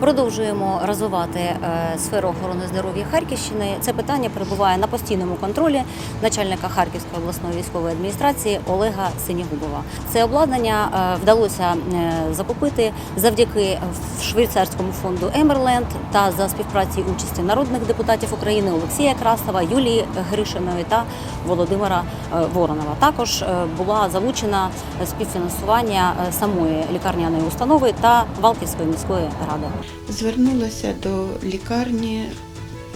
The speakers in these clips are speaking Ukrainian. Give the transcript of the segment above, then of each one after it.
Продовжуємо розвивати е, сферу охорони здоров'я Харківщини. Це питання перебуває на постійному контролі начальника Харківської обласної військової адміністрації Олега Синігубова. Це обладнання е, вдалося е, закупити завдяки швейцарському фонду Емерленд та за співпраці участі народних депутатів України Олексія Красова, Юлії Гришиної та Володимира Воронова. Також була залучена співфінансування самої лікарняної установи та Валківської міської ради. Звернулася до лікарні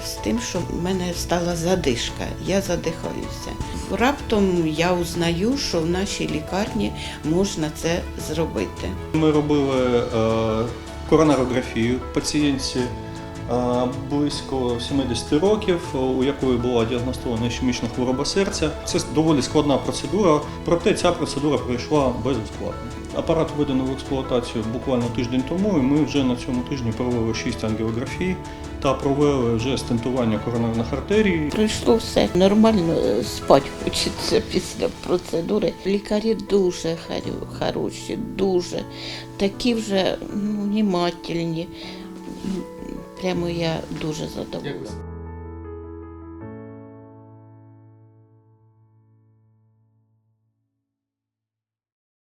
з тим, що в мене стала задишка. Я задихаюся. Раптом я узнаю, що в нашій лікарні можна це зробити. Ми робили е, коронарографію пацієнтці е, близько 70 років, у якої була діагностована ішемічна хвороба серця. Це доволі складна процедура, проте ця процедура пройшла безскладно. Апарат введено в експлуатацію буквально тиждень тому, і ми вже на цьому тижні провели 6 ангіографій та провели вже стентування коронарних артерій. Пройшло все нормально, е, спать хочеться після процедури. Лікарі дуже хороші, дуже такі вже ну, внімательні. Прямо я дуже задоволена.